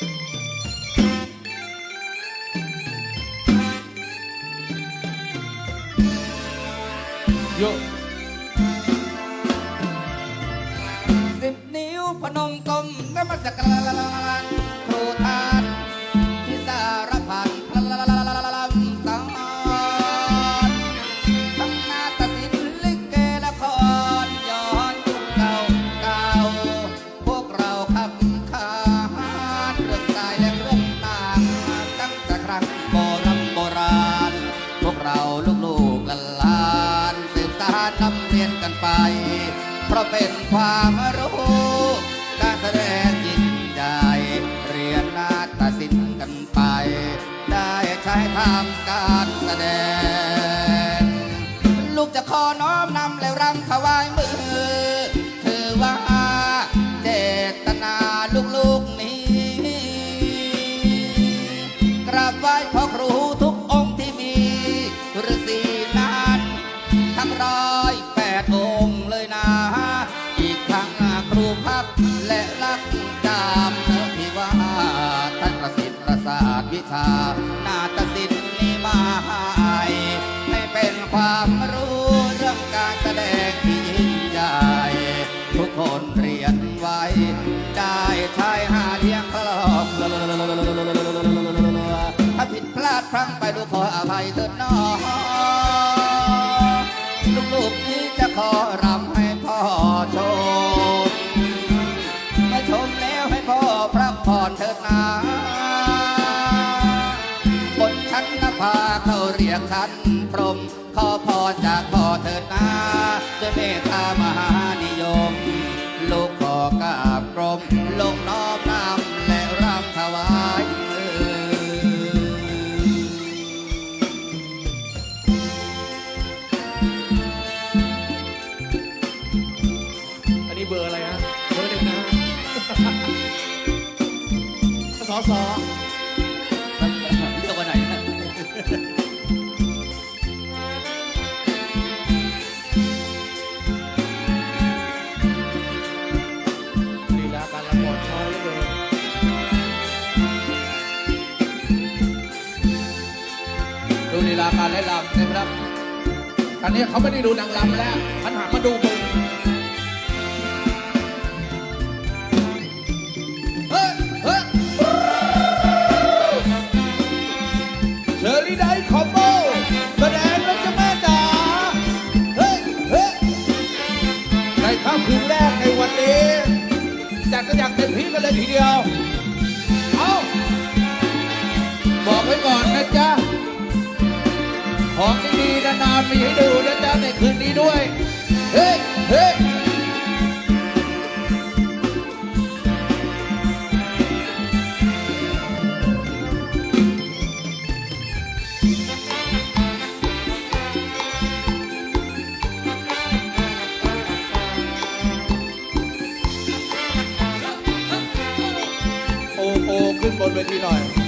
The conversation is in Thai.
โยสิบนิ้วพนมกลมนมัสการครูทานที่สารพันพลลำสังทั้งนาฏศิลลิเกละครย้อนยุคเก่าเก่าพวกเราคำค ลูกลูกๆหลานสืบสานนำเรียนกันไป เพราะเป็นความรู้ รักและลักจามเนื้อที่ว่าท่านประสิทธิ์ประสาทวิชา นาฏศิลป์นี้มาให้ให้เป็นความรู้เรื่องการแสดงที่ยิ่งใหญ่ทุกคนเรียนไว้ ได้ใช้หาเลี้ยงคลอกถ้าผิดพลาดพลั้งไปดูขออภัยเถิดน้องลูกๆนี้จะขอรำ ขันนภาเขาเรียกชั้นพรมขอพรจากพ่อเถิดนาด้วยเมตตามหานิยม ลูกขอกราบกรมลงน้อมนำและรำถวายมืออันนี้เบอร์อะไรฮะเบอร์หนึ่งนะฮะสอสอ ลีลาการละครช้อยเหลยดูลีลาการเล่นลำนะครับตอนนี้เขาไม่ได้ดูนางลำแล้ว มันหันมาดูมึง คืนแรกในวันนี้จัดกันอย่างเต็มที่กันเลยทีเดียว เอาบอกไว้ก่อนนะจ๊ะ ของดีๆนานๆมีให้ดูนะจ๊ะในคืนนี้ด้วย บนเวทีหน่อย